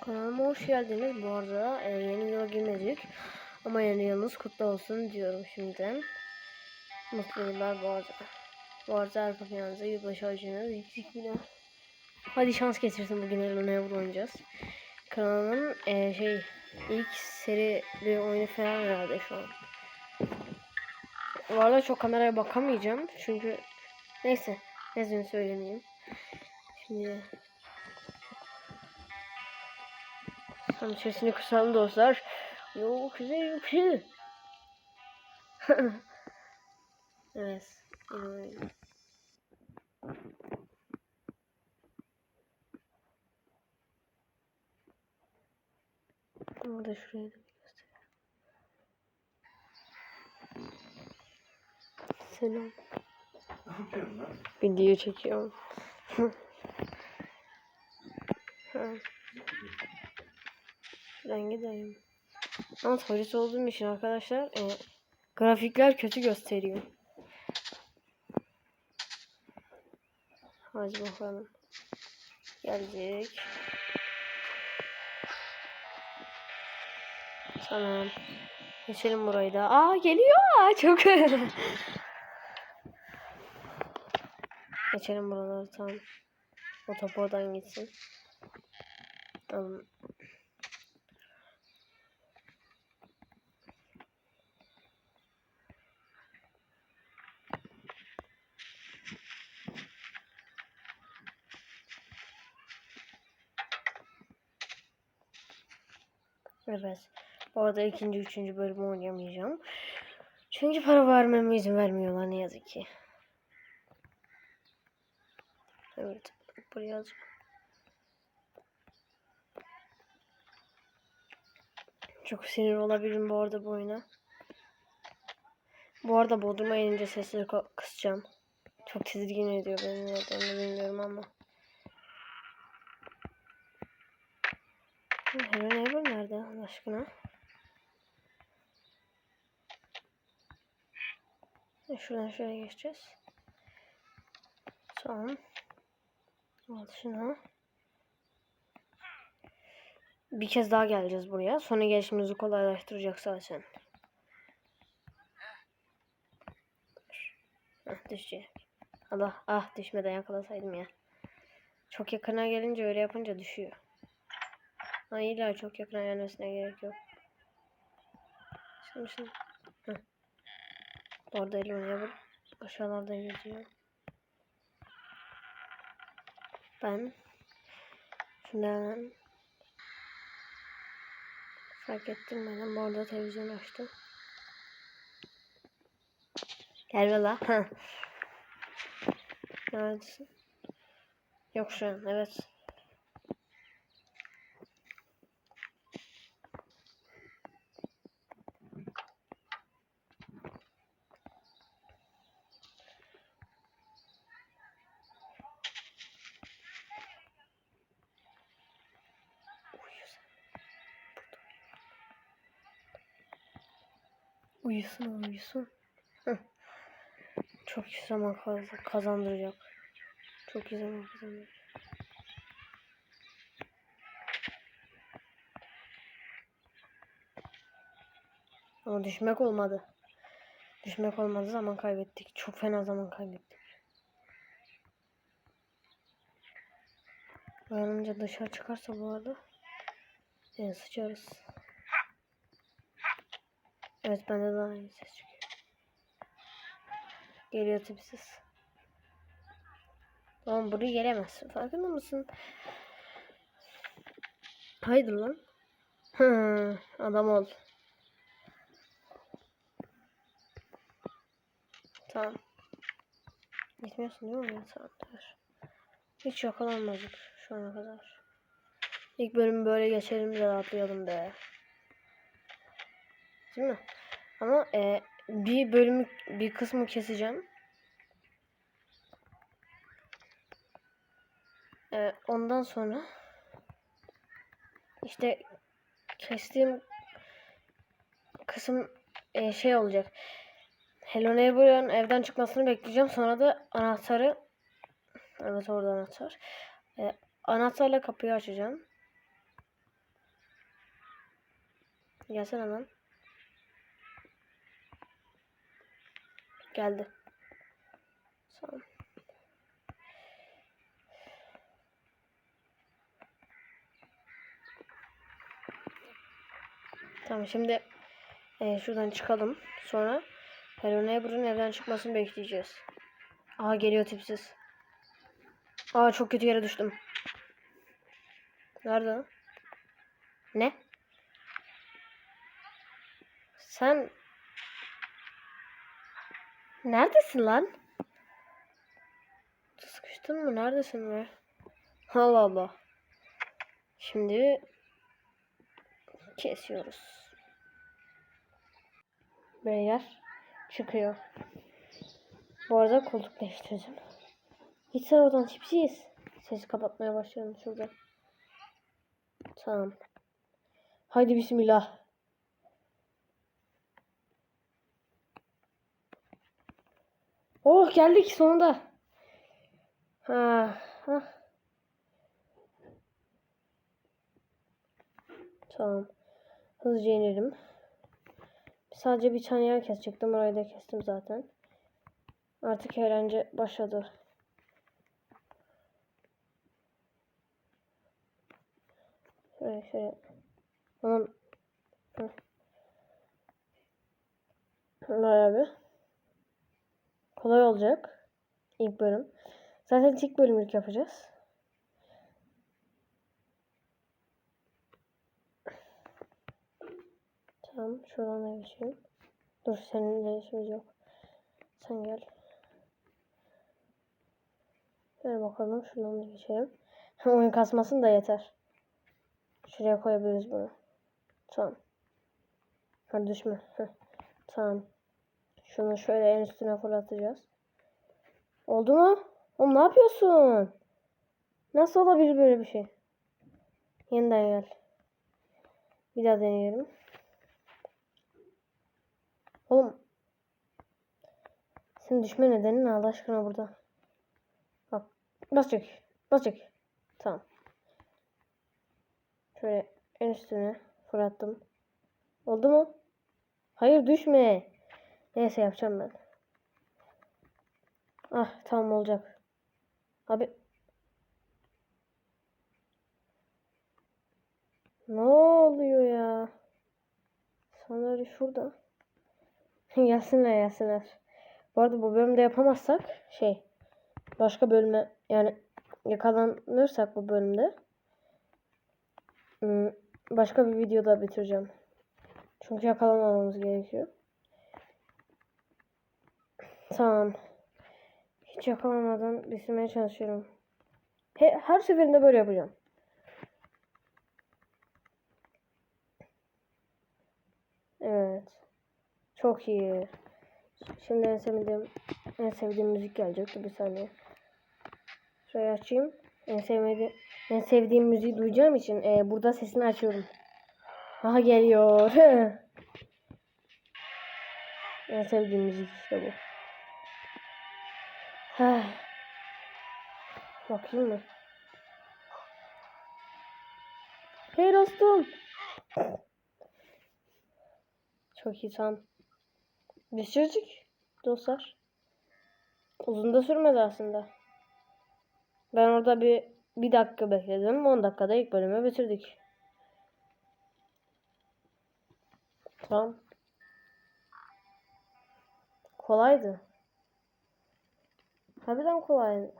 Kanalıma hoş geldiniz. Bu arada e, yeni yıla girmedik. Ama yeni yılınız kutlu olsun diyorum şimdiden. Mutlu yıllar bu arada. Bu arada arka planınıza yılbaşı ağacınız yüksek bile. Hadi şans getirsin bugün Elona'ya oynayacağız. Kanalımın e, şey ilk seri bir oyunu falan herhalde şu an. Arada çok kameraya bakamayacağım. Çünkü neyse. Neyse söylemeyeyim. Şimdi Tam sesini kısalım dostlar. Yok güzel yok. evet. yine öyle. Ama da şuraya da. Selam. Video çekiyorum. ha. Şuradan gidelim. Ama polis olduğum için arkadaşlar e, grafikler kötü gösteriyor. Hadi bakalım. Geldik. Tamam. Geçelim burayı da. Aa geliyor. Çok Geçelim buraları tamam. O top oradan gitsin. Tamam. Evet. Bu arada ikinci, üçüncü bölümü oynayamayacağım. Çünkü para vermeme izin vermiyorlar ne yazık ki. Evet. Buraya yazacağım. Çok sinir olabilirim bu arada bu oyuna. Bu arada Bodrum'a inince sesleri kısacağım. Çok tedirgin ediyor beni nedenini bilmiyorum ama. Neighbor nerede Allah aşkına? Şuradan şuraya geçeceğiz. Tamam. Al şunu. Bir kez daha geleceğiz buraya. Sonra gelişimizi kolaylaştıracak zaten. Heh, düşecek. Allah ah düşmeden yakalasaydım ya. Çok yakına gelince öyle yapınca düşüyor. Ha illa çok yakına gelmesine gerek yok. Şimdi şimdi. Heh. Orada elim oynayalım. Aşağılarda yüzüyor. Ben hemen fark ettim ben bu arada televizyon açtım. Gel be la. Heh. Neredesin? Yok şu an evet. Uyusun uyusun. Heh. Çok iyi zaman kaz- kazandıracak. Çok iyi zaman kazandıracak. Ama düşmek olmadı. Düşmek olmadı zaman kaybettik. Çok fena zaman kaybettik. Uyanınca dışarı çıkarsa bu arada yine sıçarız. Evet bende daha iyi ses çıkıyor. Geliyor tipsiz. Tamam buraya gelemezsin. Farkında mısın? Haydi lan. Adam ol. Tamam. Gitmiyorsun değil mi? Tamam. dur. Hiç yakalanmadık şu ana kadar. İlk bölümü böyle geçelim de rahatlayalım be. Değil mi? Ama e, bir bölümü bir kısmı keseceğim. E, ondan sonra işte kestiğim kısım e, şey olacak. Hello Neighbor'ın evden çıkmasını bekleyeceğim. Sonra da anahtarı evet orada anahtar. E, anahtarla kapıyı açacağım. Gelsene lan. Geldi. Tamam. Tamam şimdi e, şuradan çıkalım. Sonra Hello Neighbor'ın evden çıkmasını bekleyeceğiz. Aa geliyor tipsiz. Aa çok kötü yere düştüm. Nerede? Ne? Sen Neredesin lan? Sıkıştın mı? Neredesin be? Allah Allah. Şimdi kesiyoruz. Beyler çıkıyor. Bu arada koltuk değiştireceğim. Git sen oradan tipsiz. Sesi kapatmaya başlayalım şurada. Tamam. Haydi bismillah. Oh geldik sonunda. Ha, ha. Tamam. Hızlıca inelim. Sadece bir tane yer kesecektim. Orayı da kestim zaten. Artık eğlence başladı. Şöyle şöyle. Tamam. Bayağı bir. Kolay olacak. İlk bölüm. Zaten tek bölümlük yapacağız. Tamam. Şuradan da geçeyim. Dur seninle işimiz yok. Sen gel. Gel bakalım. Şuradan da geçelim. Oyun kasmasın da yeter. Şuraya koyabiliriz bunu. Tamam. Hadi düşme. Heh. Tamam. Şunu şöyle en üstüne fırlatacağız. Oldu mu? Oğlum ne yapıyorsun? Nasıl olabilir böyle bir şey? Yeniden gel. Bir daha deneyelim. Oğlum. Senin düşme nedenin ne Allah aşkına burada? Bak. Bas çek. Bas çek. Tamam. Şöyle en üstüne fırlattım. Oldu mu? Hayır düşme. Neyse yapacağım ben. Ah tamam olacak. Abi. Ne oluyor ya? Sanırım şurada. gelsinler gelsinler. Bu arada bu bölümde yapamazsak şey başka bölüme yani yakalanırsak bu bölümde ım, başka bir videoda bitireceğim. Çünkü yakalanmamamız gerekiyor. Tamam. Hiç yakalanmadan bitirmeye çalışıyorum. He, her seferinde böyle yapacağım. Evet. Çok iyi. Şimdi en sevdiğim en sevdiğim müzik gelecek. Bir saniye. Şurayı açayım. En sevmediğim en sevdiğim müziği duyacağım için e, burada sesini açıyorum. Aha geliyor. en sevdiğim müzik işte bu. Bakayım mı? Hey dostum. Çok iyi tamam. Bitirdik dostlar. Uzun da sürmedi aslında. Ben orada bir bir dakika bekledim. 10 dakikada ilk bölümü bitirdik. Tamam. Kolaydı. Harbiden kolaydı.